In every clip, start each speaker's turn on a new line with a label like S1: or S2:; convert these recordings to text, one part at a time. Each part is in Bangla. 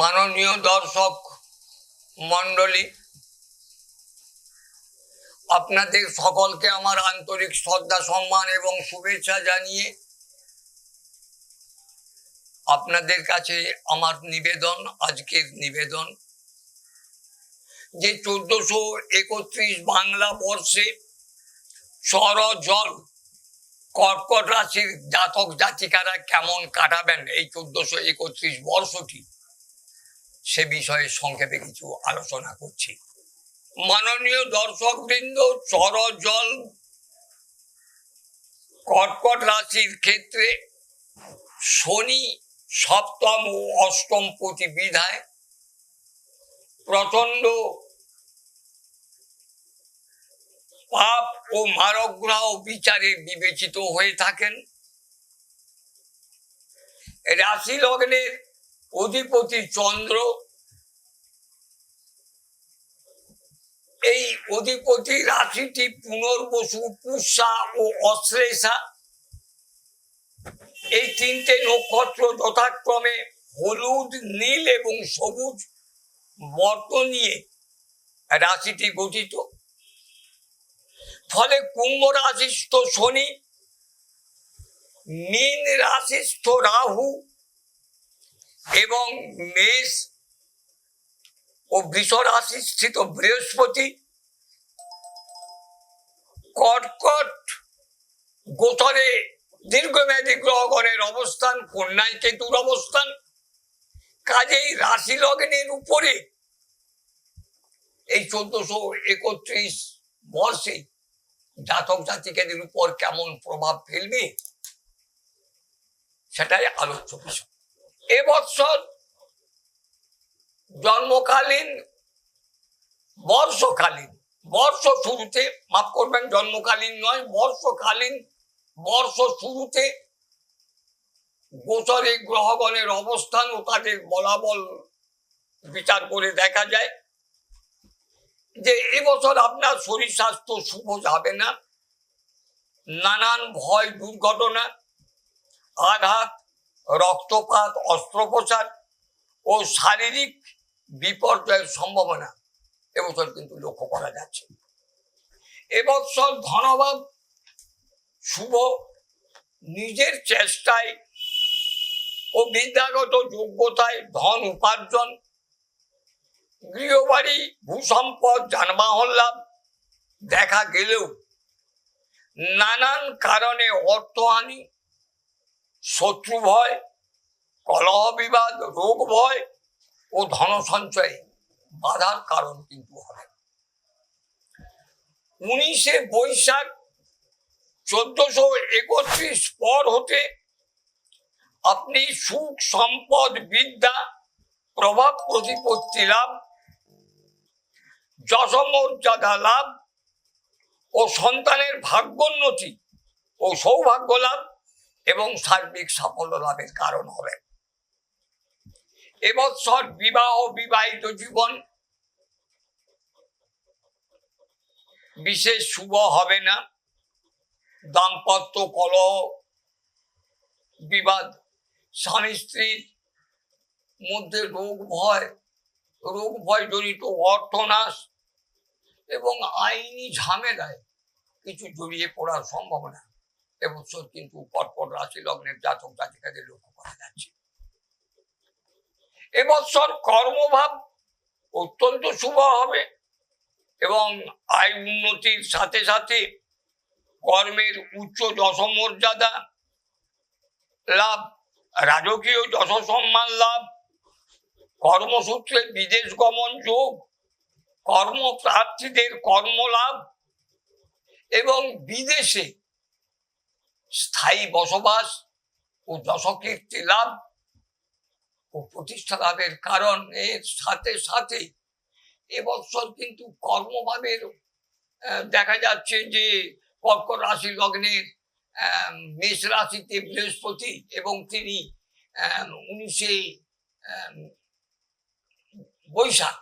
S1: মাননীয় দর্শক মণ্ডলী, আপনাদের সকলকে আমার আন্তরিক শ্রদ্ধা, সম্মান এবং শুভেচ্ছা জানিয়ে আপনাদের কাছে আমার নিবেদন, আজকের নিবেদন যে চোদ্দশো একত্রিশ বাংলা বর্ষে সর জল কর্কট রাশির জাতক জাতিকারা কেমন কাটাবেন এই চোদ্দশো একত্রিশ বর্ষটি। সে বিষয়ে সংক্ষেপে কিছু আলোচনা করছি। মাননীয় দর্শকবৃন্দ চর জল কর্কট রাশির ক্ষেত্রে শনি সপ্তম ও অষ্টম প্রতিবিধায় প্রচণ্ড পাপ ও মারক গ্রহ বিচারে বিবেচিত হয়ে থাকেন। রাশি লগ্নের অধিপতি চন্দ্র। এই অধিপতি রাশিটি পুনর্বসু, পুষা ও অশ্লেষা। এই তিনটে নক্ষত্র যথাক্রমে হলুদ, নীল এবং সবুজ বর্ত নিয়ে রাশিটি গঠিত। ফলে কুম্ভ রাশিস্থ শনি, মীন রাশিস্থ রাহু এবং মেষ ও বৃষ রাশি স্থিত বৃহস্পতি কর্কট গোচরে দীর্ঘমেয়াদী গ্রহগণের অবস্থান, কন্যায় কেতুর অবস্থান, কাজেই রাশি লগ্নের উপরে এই চোদ্দশো একত্রিশ বর্ষে জাতক জাতিকাদের উপর কেমন প্রভাব ফেলবে, সেটাই আলোচ্য বিষয়। এবছর জন্মকালীন, বর্ষকালীন, বর্ষ শুরুতে, মাফ করবেন, জন্মকালীন নয়, বর্ষকালীন বর্ষ শুরুতে গোচরে গ্রহগণের অবস্থান ও তাদের বলাবল বিচার করে দেখা যায় যে এবছর আপনার শরীর স্বাস্থ্য শুভ যাবে না, নানান ভয় দুর্ঘটনা, আঘাত রক্তপাত, অস্ত্রোপচার ও শারীরিক বিপর্যয়ের সম্ভাবনা এবছর কিন্তু লক্ষ্য করা যাচ্ছে। এবছর ধনভাব শুভ নিজের চেষ্টায় ও বিদ্যাগত যোগ্যতায় ধন উপার্জন, গৃহবাড়ি, ভূসম্পদ, যানবাহন লাভ দেখা গেলেও নানান কারণে অর্থহানি শত্রু ভয় কলহ বিবাদ রোগ ভয় ও ধন সঞ্চয়ে বাধার কারণ কিন্তু হবে। উনিশে বৈশাখ চোদ্দশো একত্রিশ পর হতে আপনি সুখ সম্পদ বিদ্যা প্রভাব প্রতিপত্তি লাভ, যশমর্যাদা লাভ ও সন্তানের ভাগ্যোন্নতি ও সৌভাগ্য লাভ এবং সার্বিক সাফল্য লাভের কারণ হবে। এবছর বিবাহ বিবাহিত জীবন বিশেষ শুভ হবে না। দাম্পত্য কলহ, বিবাদ স্বামী স্ত্রীর মধ্যে রোগ ভয় রোগ ভয় জড়িত অর্থনাশ এবং আইনি ঝামেলায় কিছু জড়িয়ে পড়ার সম্ভাবনা। এবছর কিন্তু পরপর রাশি লগ্নের জাতক জাতিকাদের লক্ষ্য করা যাচ্ছে। এবছর কর্মভাব অত্যন্ত শুভ হবে এবং আয় উন্নতির সাথে সাথে কর্মের উচ্চ যশমর্যাদা লাভ, রাজকীয় যশ সম্মান লাভ, কর্মসূত্রে বিদেশ গমন যোগ, কর্মপ্রার্থীদের কর্মলাভ এবং বিদেশে স্থায়ী বসবাস ও যশকীর্তি লাভ ও প্রতিষ্ঠা লাভের কারণ এর সাথে সাথে এবছর কিন্তু কর্মভাবের দেখা যাচ্ছে যে কর্কট রাশি লগ্নের মেষ রাশিতে বৃহস্পতি এবং তিনি উনিশে বৈশাখ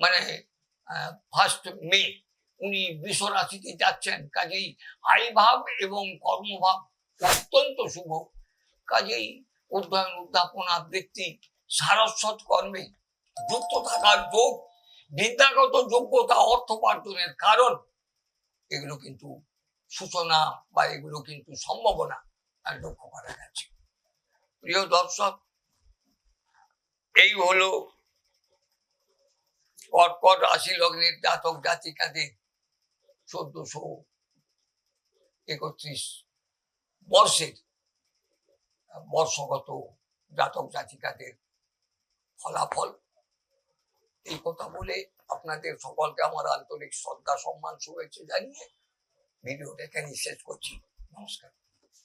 S1: মানে ফার্স্ট মে, উনি বৃষ রাশিতে যাচ্ছেন। কাজেই আয়ভাব এবং কর্মভাব অত্যন্ত শুভ। কাজেই অধ্যয়ন উদ্যাপন, আবৃত্তি, সারস্বত কর্মে যুক্ত থাকার যোগ, বিদ্যাগত যোগ্যতা অর্থোপার্জনের কারণ, এগুলো কিন্তু সূচনা বা এগুলো কিন্তু সম্ভাবনা আর লক্ষ্য করা গেছে। প্রিয় দর্শক, এই হলো কর্কট রাশি লগ্নের জাতক জাতিকাদের চোদ্দশো একত্রিশ বর্ষের, বর্ষগত জাতক জাতিকাদের ফলাফল। এই কথা বলে আপনাদের সকলকে আমার আন্তরিক শ্রদ্ধা, সম্মান, শুভেচ্ছা জানিয়ে ভিডিওটা এখানে শেষ করছি। নমস্কার।